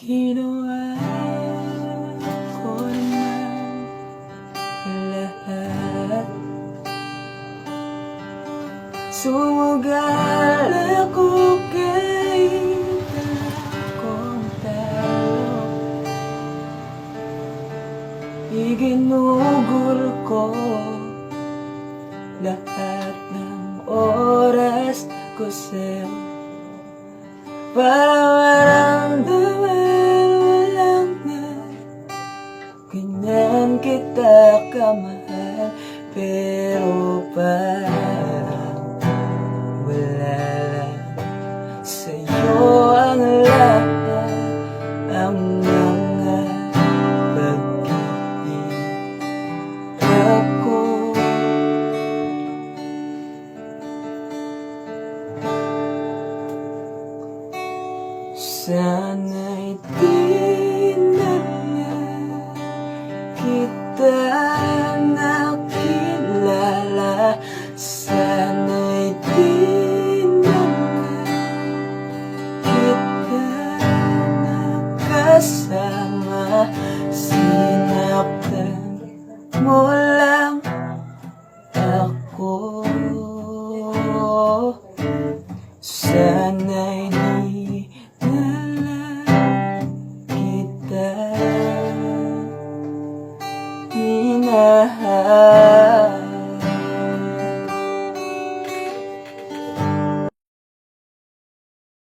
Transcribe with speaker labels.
Speaker 1: Ginawa ko naman lahat Sumugal ako talo Iginugol ko lahat ng oras ko sa'yo Para maramdaman mo lang na Ganyan kita kamahal Pero parang wala lang Sa'yo ang lahat Ang Sana'y di na kita nakilala. Sana'y di na kita nakasama. Sinaktan mo lang ako. Sana have.